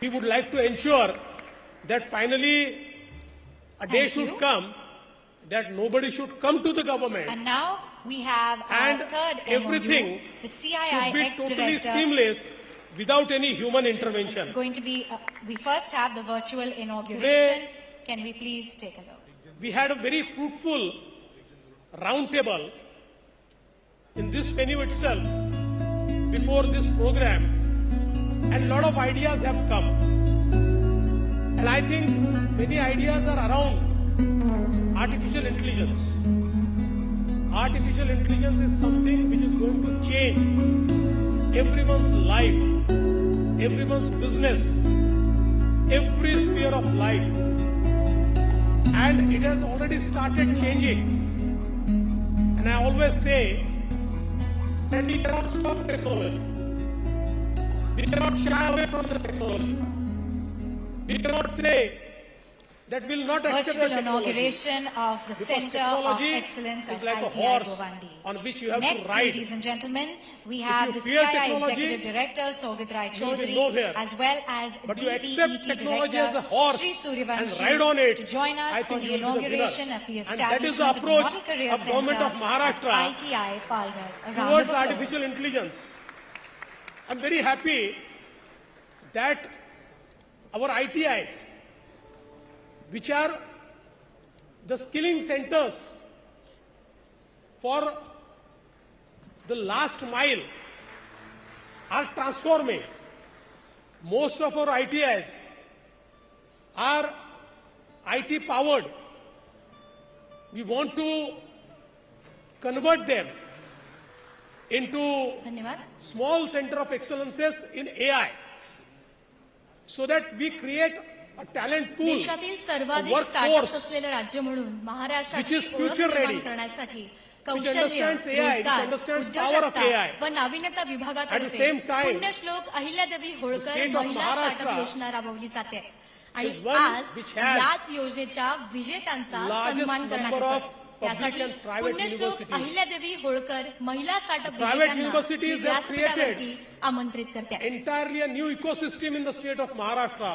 we would like to ensure that finally a day Thank should you. come that nobody should come to the government And now we have and our third everything MOU, the should CII be totally seamless without any human intervention. Going to be, uh, we first have the virtual inauguration. Today- Can we please take a look? We had a very fruitful roundtable in this venue itself before this program, and a lot of ideas have come. And I think many ideas are around artificial intelligence. Artificial intelligence is something which is going to change everyone's life, everyone's business, every sphere of life and it has already started changing. And I always say that we cannot stop technology. We cannot shy away from the technology. We cannot say that we'll not accept the Virtual inauguration of the Center of Excellence is at like a ITI horse Govandi. on which you have to ride. ladies and gentlemen, we have the CII Executive Director Sogit Rai will Chaudhary as well as But you accept technology as a Director horse Sri Suryavanshi ride on to join us for the you will be the winner. inauguration of the And that is the establishment of the Model Career Center of Maharashtra at ITI Palghar. Towards artificial intelligence. I'm very happy that our ITIs, which are the skilling centers for the last mile, are transforming. Most of our ITIs are IT powered. We want to convert them into small center of excellences in AI so that we create a talent pool देशातील सर्वाधिक startup असलेले राज्य म्हणून महाराष्ट्राची future ready करण्यासाठी कौशल्य उद्योजकता व नाविन्यता विभागातर्फे पुण्यश्लोक अहिल्यादेवी होळकर महिला स्टार्टअप योजना राबवली जाते. आणि आज याच योजनेच्या विजेत्यांचा सन्मान करण्यात येतो त्यासाठी पुण्यश्लोक अहिल्यादेवी होळकर महिला स्टार्टअप प्रायव्हेट आमंत्रित करते entirely a new ecosystem in the state of Maharashtra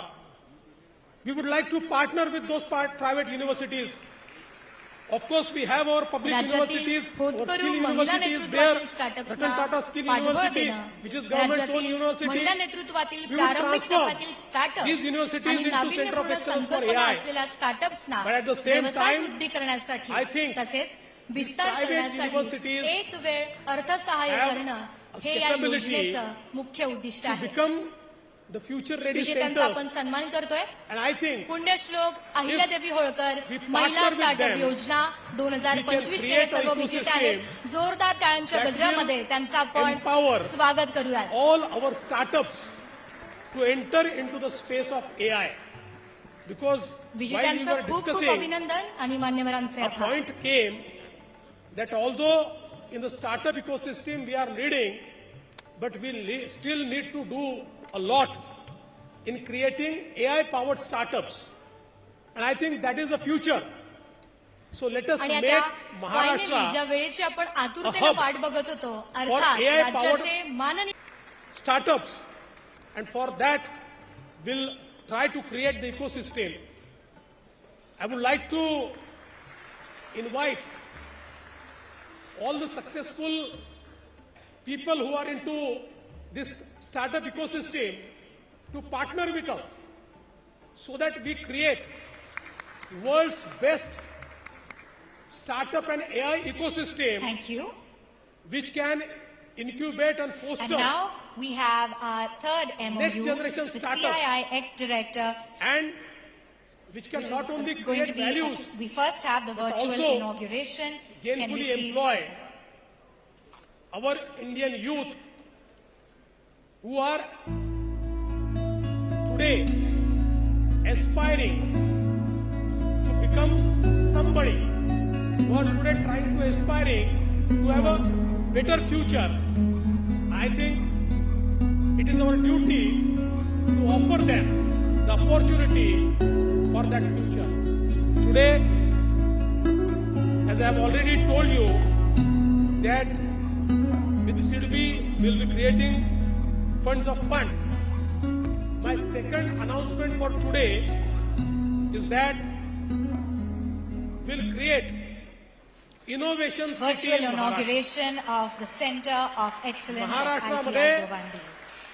we would like to partner with those private universities of course we have our public universities Ratan Tata which is government own university universities in centre of excellence for AI startups at the same time वृद्धी करण्यासाठी I think तसेच विस्तार करण्यासाठी एक वेळ अर्थसहाय्य करणं हे या योजनेचं मुख्य उद्दिष्ट आहे. द फ्युचर रेडी त्यांचा आपण सन्मान करतोय. आय थिंक पुण्यश्लोक अहिल्यादेवी होळकर महिला स्टार्टअप योजना दोन हजार पंचवीस हे सर्व विजेते आहेत. जोरदार टाळ्यांच्या गजरामध्ये त्यांचं आपण स्वागत करूया all our startups to enter in to the space of A I because विजेत्यांचं खूप खूप अभिनंदन आणि मान्यवरांचे point came that although in the startup ecosystem we are leading but we le- still need to do a lot in creating AI powered startups. And I think that is the future. So let us आणि make आता finally Maharashtra ज्या वेळेची आपण आतुरतेने hub वाट बघत होतो अर्थात AI powered- राज्याचे माननीय startups. And for that, we'll try to create the ecosystem. I would like to invite all the successful people who are into this startup ecosystem to partner with us so that we create world's best startup and AI ecosystem. Thank you. Which can incubate and foster. And now we have our third MOU, next generation the startups, CII ex-director, and which can which not only create values. We first have the virtual inauguration, gainfully employ our Indian youth who are today aspiring to become somebody, who are today trying to aspiring to have a better future. I think it is our duty to offer them the opportunity for that future. Today, as I have already told you, that the will be creating funds of fund. My second announcement for today is that we'll create innovation virtual city in inauguration Maharashtra. of the Center of Excellence Maharashtra of ITI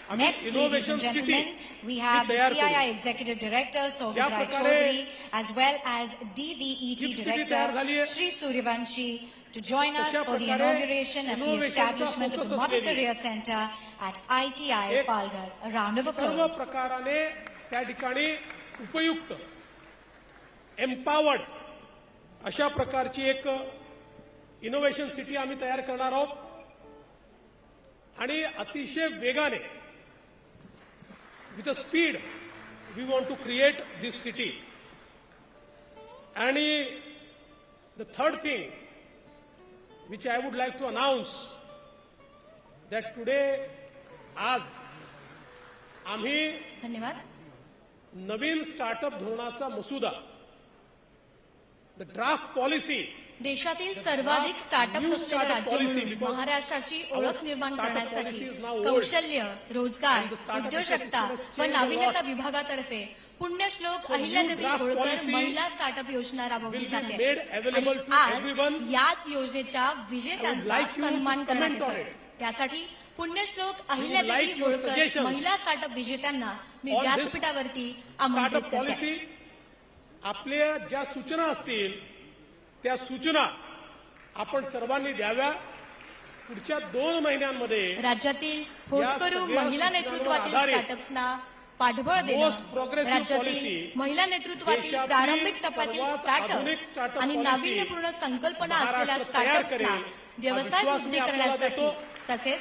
I mean, Next, ladies and gentlemen, we have the CII Executive Director Sohit Rai Chaudhary as well as DVET Director Sri Suryavanshi to join us for the inauguration of the establishment of the असलेली Career Center at ITI एक Palghar. A round of serve applause. प्रकाराने त्या ठिकाणी उपयुक्त empowered अशा प्रकारची एक innovation city आम्ही तयार करणार आहोत आणि अतिशय वेगाने with a speed we want to create this city आणि the third thing which I would like to announce that today, आज आम्ही धन्यवाद. नवीन स्टार्टअप धोरणाचा मसुदा द ड्राफ्ट पॉलिसी देशातील सर्वाधिक स्टार्टअप असलेल्या राज्य महाराष्ट्राची ओळख निर्माण करण्यासाठी कौशल्य रोजगार उद्योजकता व नाविन्यता विभागातर्फे पुण्यश्लोक अहिल्यादेवी होळकर महिला स्टार्टअप योजना राबवली जाते. आणि आज. याच योजनेच्या विजेत्यांचा सन्मान करण्यात येतोय. it. त्यासाठी पुण्यश्लोक अहिल्यादेवी होळकर महिला स्टार्टअप विजेत्यांना मी व्यासपीठावरती आमंत्रित करते. आपल्या ज्या सूचना असतील त्या सूचना आपण सर्वांनी द्याव्या. पुढच्या दोन महिन्यांमध्ये राज्यातील होतकरू महिला नेतृत्वातील स्टार्टअप्सना पाठबळ देणे. महिला नेतृत्वातील प्रारंभिक टप्प्यातील स्टार्टअप आणि नाविन्यपूर्ण संकल्पना असलेल्या स्टार्टअप्सना व्यवसाय वृद्धी करण्यासाठी तसेच